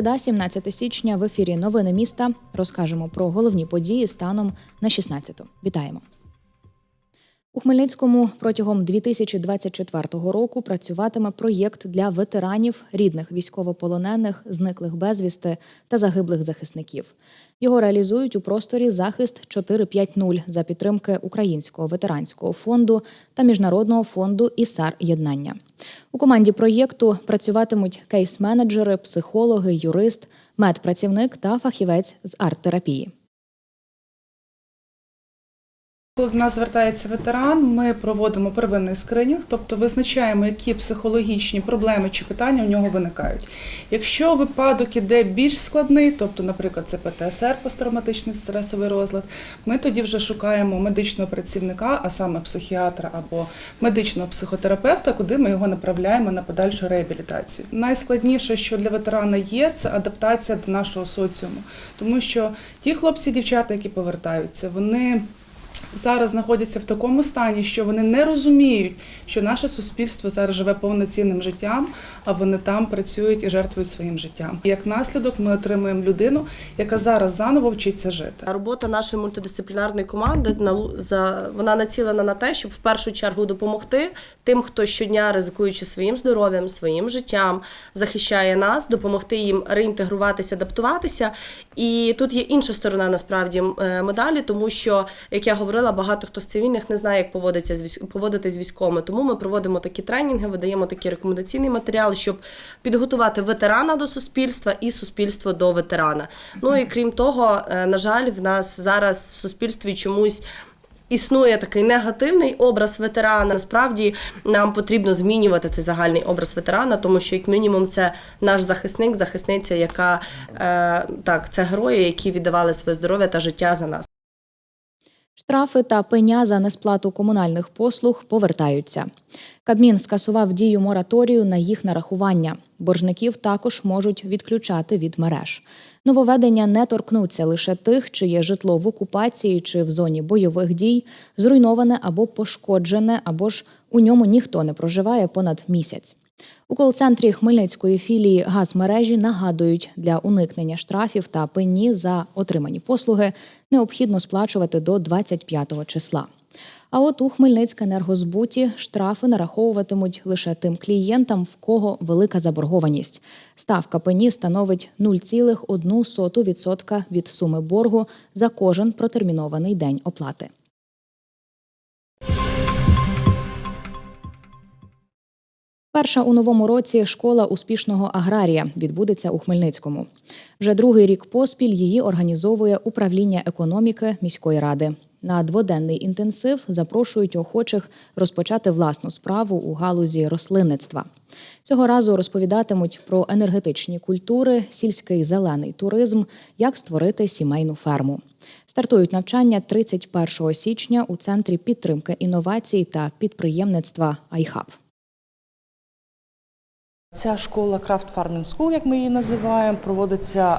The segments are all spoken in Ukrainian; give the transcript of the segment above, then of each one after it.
Середа, 17 січня, в ефірі Новини міста. Розкажемо про головні події станом на 16-ту. Вітаємо. У Хмельницькому протягом 2024 року працюватиме проєкт для ветеранів, рідних військовополонених, зниклих безвісти та загиблих захисників. Його реалізують у просторі захист 450 за підтримки Українського ветеранського фонду та міжнародного фонду ІСАР Єднання. У команді проєкту працюватимуть кейс-менеджери, психологи, юрист, медпрацівник та фахівець з арт-терапії. Коли до нас звертається ветеран, ми проводимо первинний скринінг, тобто визначаємо, які психологічні проблеми чи питання в нього виникають. Якщо випадок іде більш складний, тобто, наприклад, це ПТСР, посттравматичний стресовий розлад, ми тоді вже шукаємо медичного працівника, а саме психіатра або медичного психотерапевта, куди ми його направляємо на подальшу реабілітацію. Найскладніше, що для ветерана є, це адаптація до нашого соціуму, тому що ті хлопці, дівчата, які повертаються, вони зараз знаходяться в такому стані, що вони не розуміють, що наше суспільство зараз живе повноцінним життям, а вони там працюють і жертвують своїм життям. І як наслідок ми отримуємо людину, яка зараз заново вчиться жити. Робота нашої мультидисциплінарної команди вона націлена на те, щоб в першу чергу допомогти тим, хто щодня ризикуючи своїм здоров'ям, своїм життям, захищає нас, допомогти їм реінтегруватися, адаптуватися. І тут є інша сторона насправді е, медалі, тому що, як я говорила, багато хто з цивільних не знає, як поводиться з поводитись з військовими. Тому ми проводимо такі тренінги, видаємо такий рекомендаційний матеріал, щоб підготувати ветерана до суспільства і суспільство до ветерана. Ну і крім того, е, на жаль, в нас зараз в суспільстві чомусь. Існує такий негативний образ ветерана. Насправді нам потрібно змінювати цей загальний образ ветерана, тому що, як мінімум, це наш захисник, захисниця, яка е, так, це герої, які віддавали своє здоров'я та життя за нас. Штрафи та пеня за несплату комунальних послуг повертаються. Кабмін скасував дію мораторію на їх нарахування. Боржників також можуть відключати від мереж. Нововведення не торкнуться лише тих, чиє житло в окупації чи в зоні бойових дій, зруйноване або пошкоджене, або ж у ньому ніхто не проживає понад місяць. У кол-центрі Хмельницької філії газмережі нагадують, для уникнення штрафів та пені за отримані послуги необхідно сплачувати до 25 числа. А от у Хмельницькенергозбуті штрафи нараховуватимуть лише тим клієнтам, в кого велика заборгованість. Ставка пені становить 0,1% від суми боргу за кожен протермінований день оплати. Перша у новому році школа успішного аграрія відбудеться у Хмельницькому. Вже другий рік поспіль її організовує управління економіки міської ради. На дводенний інтенсив запрошують охочих розпочати власну справу у галузі рослинництва. Цього разу розповідатимуть про енергетичні культури, сільський зелений туризм, як створити сімейну ферму. Стартують навчання 31 січня у центрі підтримки інновацій та підприємництва «Айхаб». Ця школа Craft Farming School, як ми її називаємо, проводиться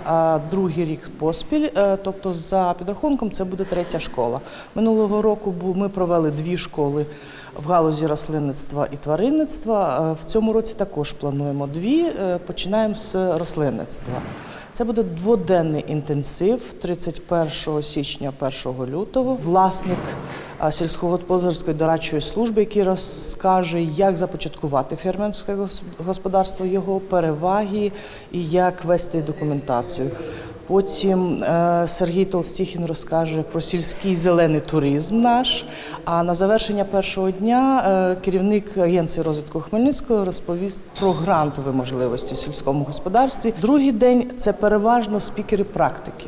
другий рік поспіль. е, Тобто, за підрахунком, це буде третя школа. Минулого року ми провели дві школи в галузі рослинництва і тваринництва. Е, В цьому році також плануємо дві. Е, Починаємо з рослинництва. Це буде дводенний інтенсив 31 січня, 1 лютого. Власник сільськогосподарської дорадчої служби, який розкаже, як започаткувати фермерське гос- господарство, його переваги і як вести документацію. Потім е, Сергій Толстіхін розкаже про сільський зелений туризм наш. А на завершення першого дня е, керівник агенції розвитку Хмельницького розповість про грантові можливості в сільському господарстві. Другий день це переважно спікери практики.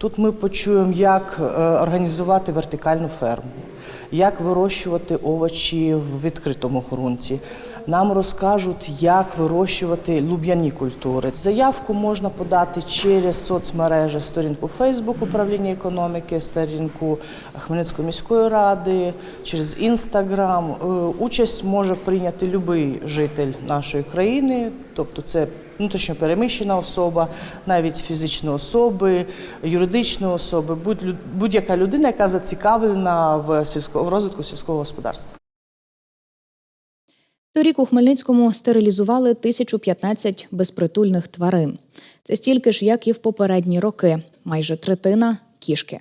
Тут ми почуємо, як е, організувати вертикальну ферму, як вирощувати овочі в відкритому ґрунті. Нам розкажуть, як вирощувати луб'яні культури. Заявку можна подати через соцмережі, сторінку Фейсбук управління економіки, сторінку Хмельницької міської ради, через інстаграм. Участь може прийняти будь-який житель нашої країни, тобто це внутрішньопереміщена особа, навіть фізичні особи, юридичні особи, будь-яка людина, яка зацікавлена в в розвитку сільського господарства. Торік у Хмельницькому стерилізували 1015 безпритульних тварин. Це стільки ж, як і в попередні роки, майже третина кішки.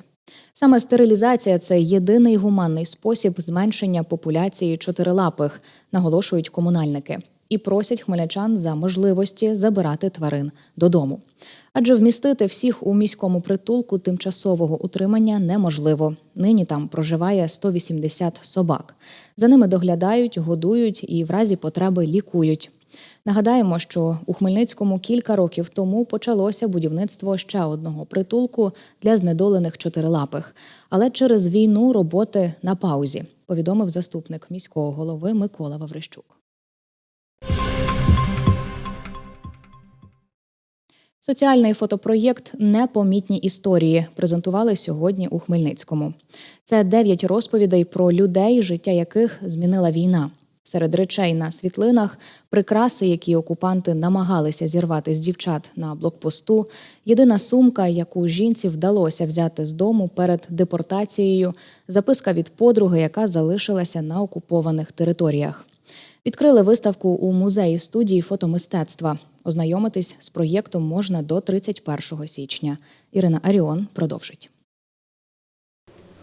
Саме стерилізація це єдиний гуманний спосіб зменшення популяції чотирилапих, наголошують комунальники, і просять хмельничан за можливості забирати тварин додому. Адже вмістити всіх у міському притулку тимчасового утримання неможливо. Нині там проживає 180 собак. За ними доглядають, годують і в разі потреби лікують. Нагадаємо, що у Хмельницькому кілька років тому почалося будівництво ще одного притулку для знедолених чотирилапих. Але через війну роботи на паузі, повідомив заступник міського голови Микола Ваврищук. Соціальний фотопроєкт Непомітні історії презентували сьогодні у Хмельницькому. Це дев'ять розповідей про людей, життя яких змінила війна. Серед речей на світлинах прикраси, які окупанти намагалися зірвати з дівчат на блокпосту, єдина сумка, яку жінці вдалося взяти з дому перед депортацією, записка від подруги, яка залишилася на окупованих територіях. Відкрили виставку у музеї студії фотомистецтва. Ознайомитись з проєктом можна до 31 січня. Ірина Аріон продовжить.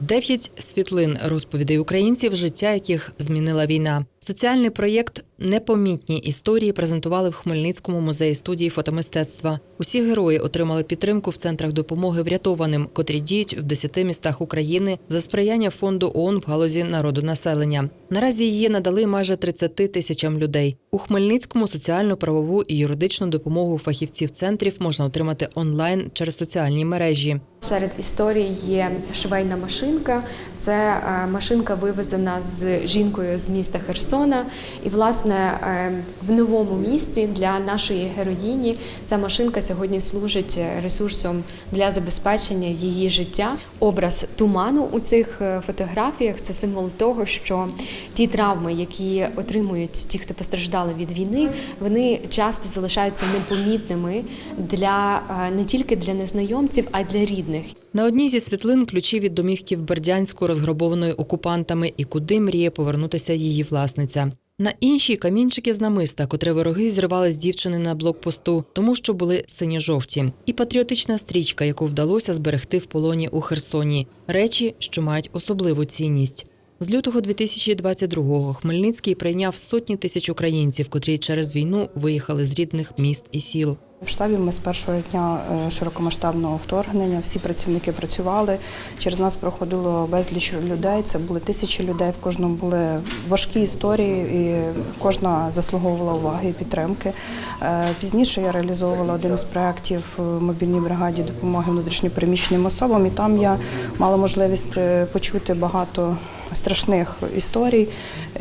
Дев'ять світлин розповідей українців, життя яких змінила війна. Соціальний проєкт Непомітні історії презентували в Хмельницькому музеї студії фотомистецтва. Усі герої отримали підтримку в центрах допомоги врятованим, котрі діють в 10 містах України за сприяння фонду ООН в галузі народонаселення. Наразі її надали майже 30 тисячам людей. У Хмельницькому соціальну, правову і юридичну допомогу фахівців центрів можна отримати онлайн через соціальні мережі. Серед історій є швейна машинка. Це е, машинка вивезена з жінкою з міста Херсона. І, власне, е, в новому місці для нашої героїні ця машинка сьогодні служить ресурсом для забезпечення її життя. Образ туману у цих е, фотографіях це символ того, що ті травми, які отримують ті, хто постраждали від війни, вони часто залишаються непомітними для не тільки для незнайомців, а й для рідних. На одній зі світлин ключі від домівки в Бердянську, розграбованої окупантами, і куди мріє повернутися її власниця. На іншій камінчики з намиста, котре вороги зривали з дівчини на блокпосту, тому що були синьо-жовті, і патріотична стрічка, яку вдалося зберегти в полоні у Херсоні. Речі, що мають особливу цінність. З лютого 2022-го Хмельницький прийняв сотні тисяч українців, котрі через війну виїхали з рідних міст і сіл. В штабі ми з першого дня е, широкомасштабного вторгнення всі працівники працювали. Через нас проходило безліч людей. Це були тисячі людей. В кожному були важкі історії, і кожна заслуговувала уваги і підтримки. Е, Пізніше я реалізовувала один з проєктів в мобільній бригаді допомоги внутрішньопереміщеним особам, і там я мала можливість е, почути багато страшних історій,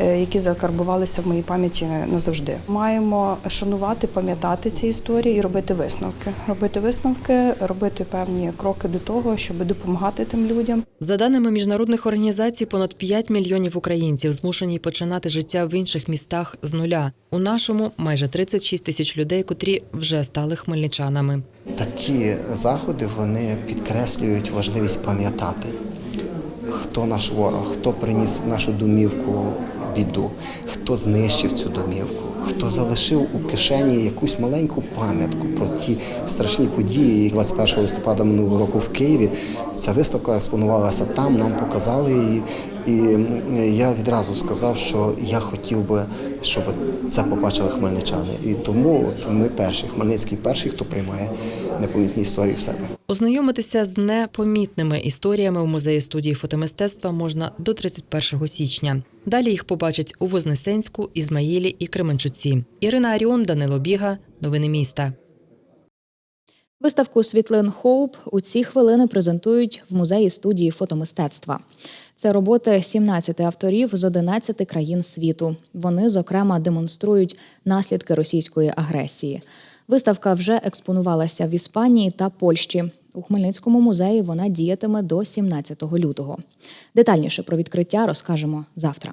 е, які закарбувалися в моїй пам'яті назавжди. Маємо шанувати, пам'ятати ці історії і робити висновки. Робити висновки, робити певні кроки до того, щоб допомагати тим людям. За даними міжнародних організацій, понад 5 мільйонів українців змушені починати життя в інших містах з нуля. У нашому майже 36 тисяч людей, котрі вже стали хмельничанами. Такі заходи вони підкреслюють важливість пам'ятати, хто наш ворог, хто приніс в нашу домівку біду, хто знищив цю домівку, хто залишив у кишені якусь маленьку пам'ятку про ті страшні події. які 21 листопада минулого року в Києві ця виставка експонувалася там, нам показали її. І я відразу сказав, що я хотів би, щоб це побачили хмельничани. І тому от ми перші, Хмельницький перший, хто приймає непомітні історії в себе. Ознайомитися з непомітними історіями в музеї студії фотомистецтва можна до 31 січня. Далі їх побачать у Вознесенську, Ізмаїлі і Кременчуці. Ірина Аріон, Данило Біга. Новини міста. Виставку світлин Хоуп у ці хвилини презентують в музеї студії фотомистецтва. Це роботи 17 авторів з 11 країн світу. Вони, зокрема, демонструють наслідки російської агресії. Виставка вже експонувалася в Іспанії та Польщі. У Хмельницькому музеї вона діятиме до 17 лютого. Детальніше про відкриття розкажемо завтра.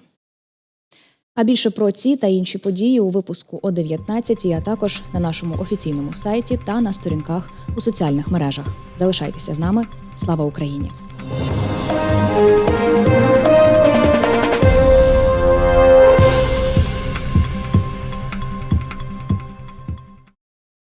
А більше про ці та інші події у випуску о 19, а також на нашому офіційному сайті та на сторінках у соціальних мережах. Залишайтеся з нами. Слава Україні!